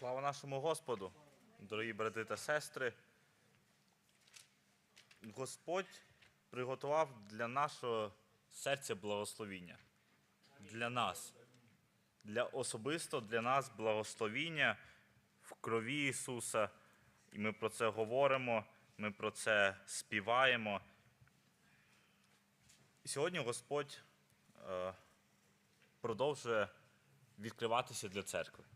Слава нашому Господу, дорогі брати та сестри. Господь приготував для нашого серця благословіння. Для нас. Для особисто для нас благословіння в крові Ісуса. І ми про це говоримо, ми про це співаємо. І сьогодні Господь е, продовжує відкриватися для церкви.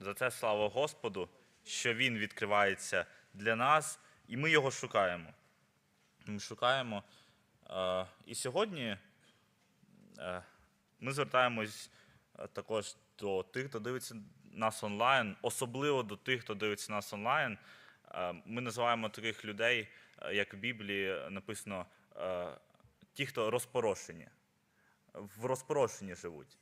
За це слава Господу, що Він відкривається для нас, і ми його шукаємо. Ми шукаємо. е, І сьогодні е, ми звертаємось е, також до тих, хто дивиться нас онлайн, особливо до тих, хто дивиться нас онлайн. Ми називаємо таких людей, як в Біблії написано, ті, хто розпорошені, в розпорошенні живуть.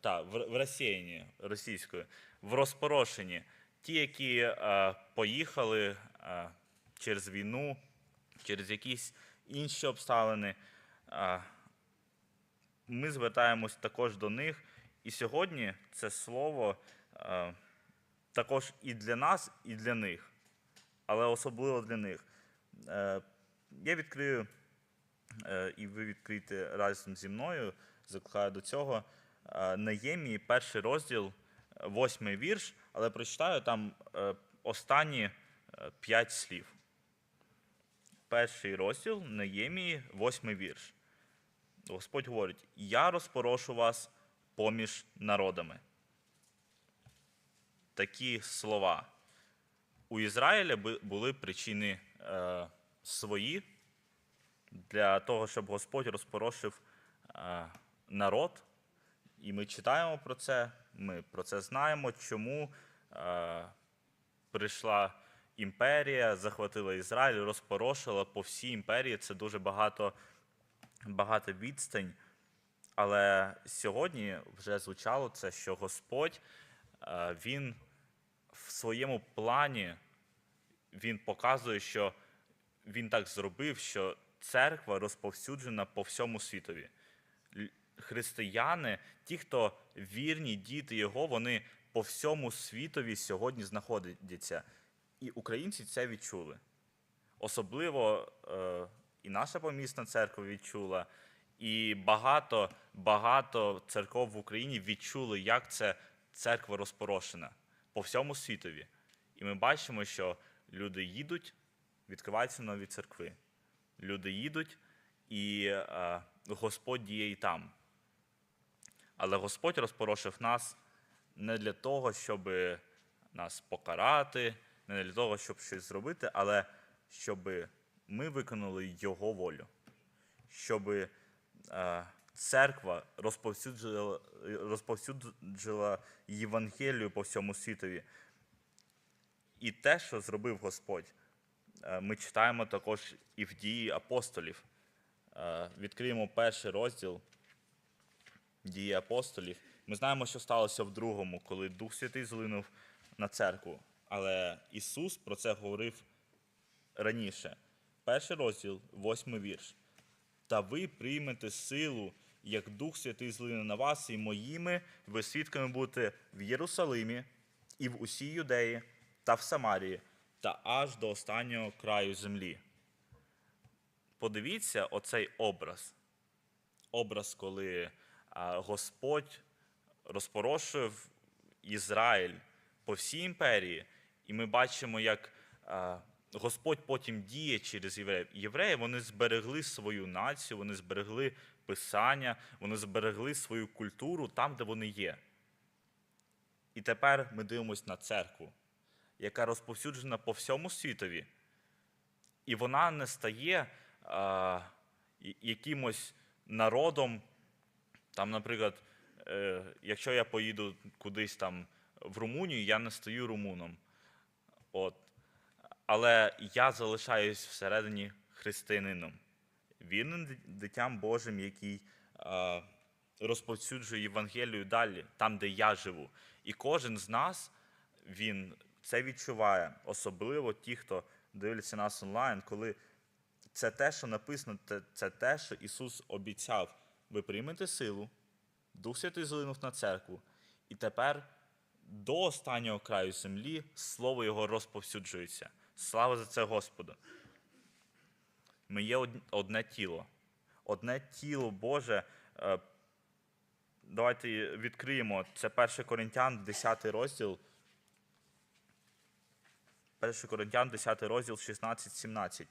Так, в, в розсіянні російською, в розпорошенні. Ті, які е, поїхали е, через війну, через якісь інші обставини. Е, ми звертаємось також до них. І сьогодні це слово е, також і для нас, і для них, але особливо для них. Е, я відкрию, е, і ви відкрийте разом зі мною, закликаю до цього. Е, Неємії, перший розділ, е, восьмий вірш, але прочитаю там е, останні п'ять слів. Перший розділ Неємії, восьмий вірш. Господь говорить: Я розпорошу вас поміж народами. Такі слова. У Ізраїля були причини е, свої для того, щоб Господь розпорошив е, народ. І ми читаємо про це, ми про це знаємо, чому е, прийшла імперія, захватила Ізраїль, розпорошила по всій імперії. Це дуже багато, багато відстань. Але сьогодні вже звучало це, що Господь е, Він в своєму плані він показує, що він так зробив, що церква розповсюджена по всьому світові. Християни, ті, хто вірні, діти Його, вони по всьому світові сьогодні знаходяться. І українці це відчули. Особливо е, і наша помісна церква відчула, і багато, багато церков в Україні відчули, як це церква розпорошена по всьому світові. І ми бачимо, що люди їдуть, відкриваються нові церкви. Люди їдуть, і е, Господь діє і там. Але Господь розпорошив нас не для того, щоб нас покарати, не для того, щоб щось зробити, але щоб ми виконали Його волю, щоб е, церква розповсюджила, розповсюджила Євангелію по всьому світові. І те, що зробив Господь, е, ми читаємо також і в дії апостолів. Е, Відкриємо перший розділ дії апостолів. Ми знаємо, що сталося в другому, коли Дух Святий злинув на церкву. Але Ісус про це говорив раніше. Перший розділ, восьмий вірш. Та ви приймете силу, як Дух Святий злине на вас, і моїми ви свідками будете в Єрусалимі і в усій Юдеї та в Самарії, та аж до останнього краю землі. Подивіться оцей образ. Образ, коли Господь розпорошив Ізраїль по всій імперії, і ми бачимо, як Господь потім діє через євреїв. Євреї вони зберегли свою націю, вони зберегли писання, вони зберегли свою культуру там, де вони є. І тепер ми дивимося на церкву, яка розповсюджена по всьому світові. І вона не стає і- якимось народом. Там, наприклад, е, якщо я поїду кудись там в Румунію, я не стаю румуном. От. Але я залишаюсь всередині християнином, вірним дитям Божим, який а, розповсюджує Євангелію далі, там, де я живу. І кожен з нас він це відчуває, особливо ті, хто дивляться нас онлайн, коли це те, що написано, це те, що Ісус обіцяв. Ви приймете силу, Дух Святий злинув на церкву, І тепер до останнього краю землі слово Його розповсюджується. Слава за це Господу. Ми є одне тіло. Одне тіло Боже. Е, Давайте відкриємо. Це 1 Коринтян, 10 розділ. 1 Коринтян, 10 розділ, 16-17.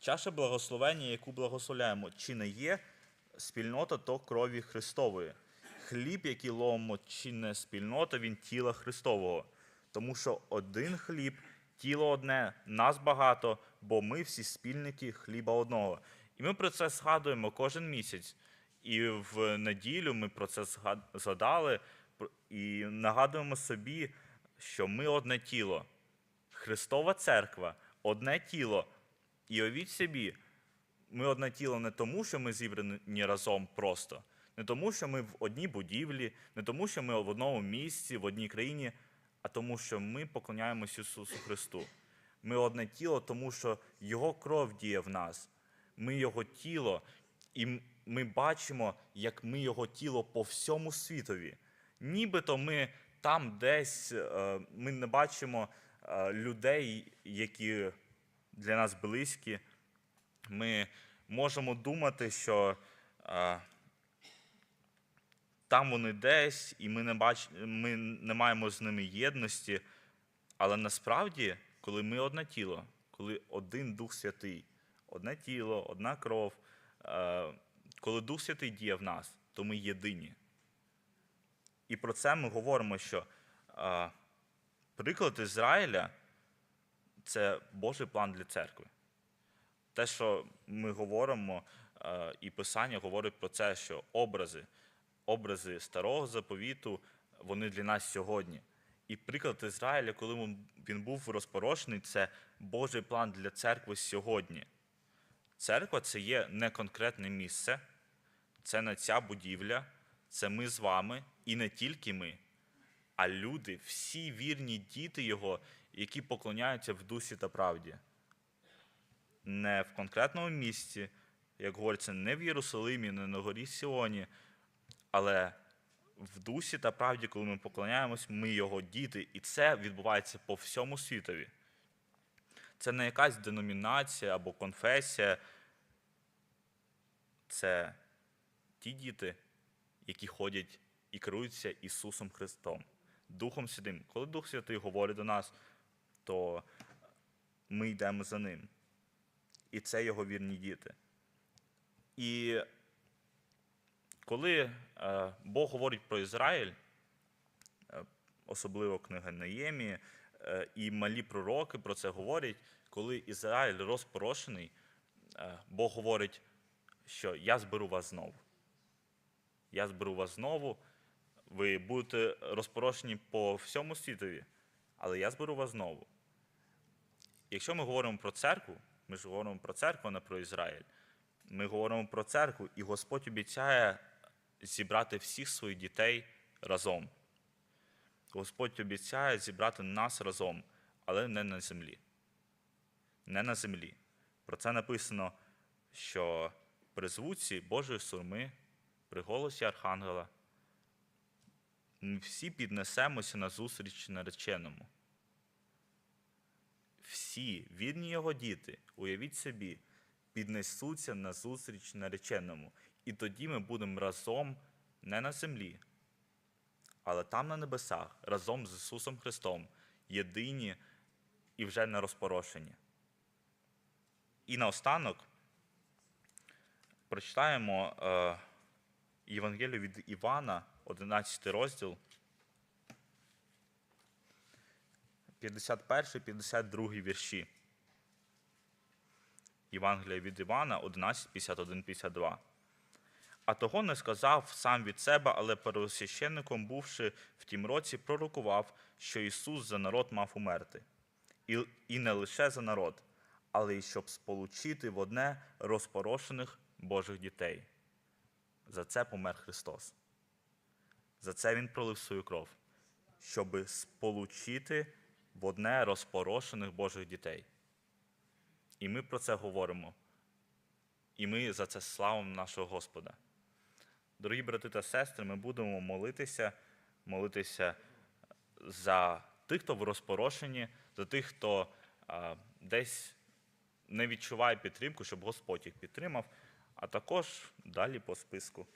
Чаша благословення, яку благословляємо, чи не є спільнота то крові Христової? Хліб, який ломимо, чи не спільнота, він тіла Христового. Тому що один хліб, тіло одне, нас багато, бо ми всі спільники хліба одного. І ми про це згадуємо кожен місяць. І в неділю ми про це згадали і нагадуємо собі, що ми одне тіло. Христова церква, одне тіло. І уявіть собі, ми одне тіло не тому, що ми зібрані разом просто, не тому, що ми в одній будівлі, не тому, що ми в одному місці, в одній країні, а тому, що ми поклоняємось Ісусу Христу. Ми одне тіло, тому що Його кров діє в нас. Ми Його тіло, і ми бачимо, як ми Його тіло по всьому світові. Нібито ми там десь, е, ми не бачимо е, людей, які для нас близькі. Ми можемо думати, що е, там вони десь, і ми не, бач... ми не маємо з ними єдності. Але насправді, коли ми одне тіло, коли один Дух Святий, одне тіло, одна кров, е, коли Дух Святий діє в нас, то ми єдині. І про це ми говоримо, що е, приклад Ізраїля це Божий план для церкви. Те, що ми говоримо, е, і Писання говорить про це, що образи, образи старого заповіту, вони для нас сьогодні. І приклад Ізраїля, коли він- він був розпорошений, це Божий план для церкви сьогодні. Церква це є не конкретне місце, це не ця будівля, це ми з вами, і не тільки ми, а люди, всі вірні діти Його, які поклоняються в дусі та правді. Не в конкретному місці, як говориться, не в Єрусалимі, не на горі Сіоні, але в дусі та правді, коли ми поклоняємось, ми його діти, і це відбувається по всьому світові. Це не якась деномінація або конфесія. Це ті діти, які ходять і керуються Ісусом Христом, Духом Святим. Коли Дух Святий говорить до нас, то ми йдемо за ним. І це його вірні діти. І коли е, Бог говорить про Ізраїль, е, особливо книга Неємії, е, і малі пророки про це говорять, коли Ізраїль розпорошений, Бог говорить, що я зберу вас знову. Я зберу вас знову, ви будете розпорошені по всьому світові, але я зберу вас знову. Якщо ми говоримо про церкву, ми ж говоримо про церкву, а не про Ізраїль. Ми говоримо про церкву, і Господь обіцяє зібрати всіх своїх дітей разом. Господь обіцяє зібрати нас разом, але не на землі. Не на землі. Про це написано, що при звуці Божої сурми, при голосі Архангела, ми всі піднесемося на зустріч нареченому. Всі вірні його діти, уявіть собі, піднесуться на зустріч нареченому. І тоді ми будемо разом не на землі, але там на небесах, разом з Ісусом Христом, єдині і вже не розпорошені. І наостанок прочитаємо е, Євангелію від Івана, 11 розділ, 51-52 вірші. Євангелія від Івана 11, 51, 52. А того не сказав сам від себе, але первосвященником, бувши в тім році, пророкував, що Ісус за народ мав умерти. І, і не лише за народ, але й щоб сполучити в одне розпорошених Божих дітей. За це помер Христос. За це Він пролив свою кров, щоб сполучити в одне розпорошених Божих дітей. І ми про це говоримо. І ми за це славимо нашого Господа. дорогі брати та сестри, ми будемо молитися, молитися за тих, хто в розпорошенні, за тих, хто а, десь не відчуває підтримку, щоб Господь їх підтримав, а також далі по списку.